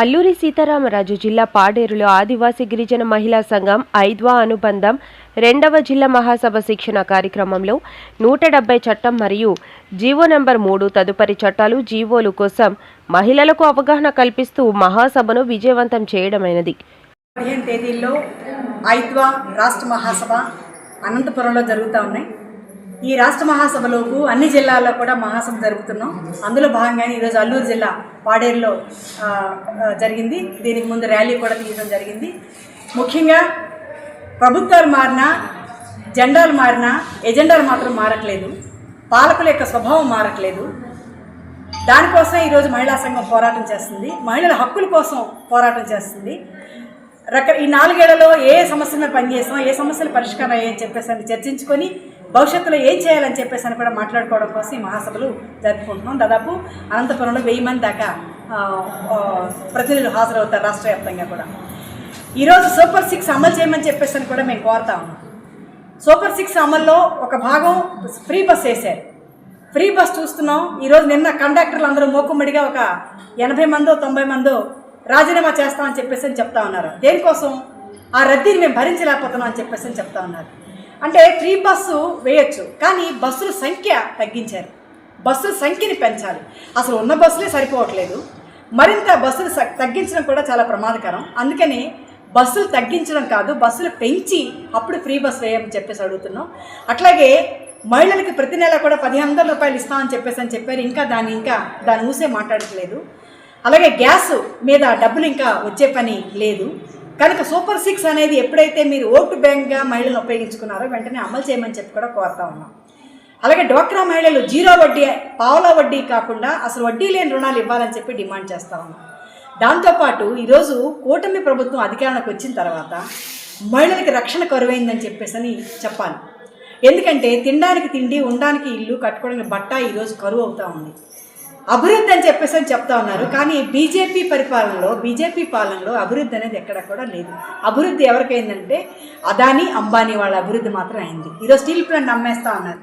అల్లూరి సీతారామరాజు జిల్లా పాడేరులో ఆదివాసీ గిరిజన మహిళా సంఘం ఐద్వా అనుబంధం రెండవ జిల్లా మహాసభ శిక్షణ కార్యక్రమంలో నూట డెబ్బై చట్టం మరియు జీవో నెంబర్ మూడు తదుపరి చట్టాలు జీవోలు కోసం మహిళలకు అవగాహన కల్పిస్తూ మహాసభను విజయవంతం చేయడమైనది. పదిహేను తేదీల్లో ఐద్వా రాష్ట్ర మహాసభ అనంతపురంలో జరుగుతూ ఉన్నాయి. ఈ రాష్ట్ర మహాసభలోపు అన్ని జిల్లాల్లో కూడా మహాసభ జరుపుతున్నాం. అందులో భాగంగానే ఈరోజు అల్లూరు జిల్లా పాడేరులో జరిగింది. దీనికి ముందు ర్యాలీ కూడా తీయడం జరిగింది. ముఖ్యంగా ప్రభుత్వాలు మారినా జెండాలు మారినా ఎజెండాలు మాత్రం మారట్లేదు. పాలకుల యొక్క స్వభావం మారట్లేదు. దానికోసమే ఈరోజు మహిళా సంఘం పోరాటం చేస్తుంది. మహిళల హక్కుల కోసం పోరాటం చేస్తుంది. రక ఈ నాలుగేళ్ళలో ఏ సమస్య మీద పనిచేసాం ఏ సమస్యలు పరిష్కారం అయ్యాయని చెప్పేసి చర్చించుకొని భవిష్యత్తులో ఏం చేయాలని చెప్పేసి అని కూడా మాట్లాడుకోవడం కోసం ఈ మహాసభలు జరుపుకుంటున్నాం. దాదాపు అనంతపురంలో వెయ్యి మంది దాకా ప్రతినిధులు హాజరవుతారు రాష్ట్ర వ్యాప్తంగా కూడా ఈరోజు సూపర్ సిక్స్ అమలు చేయమని చెప్పేసి అని కూడా మేము కోరుతా ఉన్నాం. సూపర్ సిక్స్ అమల్లో ఒక భాగం ఫ్రీ బస్ వేశారు. ఫ్రీ బస్ చూస్తున్నాం. ఈరోజు నిన్న కండక్టర్లు అందరూ మోకుమ్మడిగా ఒక ఎనభై మందో తొంభై మందో రాజీనామా చేస్తామని చెప్పేసి అని చెప్తా ఉన్నారు. దేనికోసం? ఆ రద్దీని మేము భరించలేకపోతున్నాం అని చెప్పేసి అని చెప్తా ఉన్నారు. అంటే ఫ్రీ బస్సు వేయచ్చు కానీ బస్సుల సంఖ్య తగ్గించారు. బస్సుల సంఖ్యని పెంచాలి. అసలు ఉన్న బస్సులే సరిపోవట్లేదు. మరింత బస్సులు స- తగ్గించడం కూడా చాలా ప్రమాదకరం. అందుకని బస్సులు తగ్గించడం కాదు బస్సులు పెంచి అప్పుడు ఫ్రీ బస్ వేయమని చెప్పేసి అడుగుతున్నాం. అట్లాగే మహిళలకు ప్రతి నెల కూడా పదిహేను వందల రూపాయలు ఇస్తామని చెప్పేసి అని చెప్పారు. ఇంకా దాన్ని ఇంకా దాని ఊసే మాట్లాడట్లేదు. అలాగే గ్యాస్ మీద డబ్బులు ఇంకా వచ్చే పని లేదు. కనుక సూపర్ సిక్స్ అనేది ఎప్పుడైతే మీరు ఓటు బ్యాంక్గా మహిళలను ఉపయోగించుకున్నారో వెంటనే అమలు చేయమని చెప్పి కూడా కోరుతా ఉన్నాం. అలాగే డ్వాక్రా మహిళలు జీరో వడ్డీ పావులా వడ్డీ కాకుండా అసలు వడ్డీ లేని రుణాలు ఇవ్వాలని చెప్పి డిమాండ్ చేస్తా ఉన్నాం. దాంతోపాటు ఈరోజు కూటమి ప్రభుత్వం అధికారంలోకి వచ్చిన తర్వాత మహిళలకి రక్షణ కరువైందని చెప్పేసి అని చెప్పాలి. ఎందుకంటే తినడానికి తిండి ఉండడానికి ఇల్లు కట్టుకోవడానికి బట్ట ఈరోజు కరువు అవుతా ఉంది. అభివృద్ధి అని చెప్పేసి అని చెప్తా ఉన్నారు. కానీ బీజేపీ పరిపాలనలో బీజేపీ పాలనలో అభివృద్ధి అనేది ఎక్కడ కూడా లేదు. అభివృద్ధి ఎవరికైందంటే అదానీ అంబానీ వాళ్ళ అభివృద్ధి మాత్రం అయింది. ఈరోజు స్టీల్ ప్లాంట్ అమ్మేస్తా ఉన్నారు.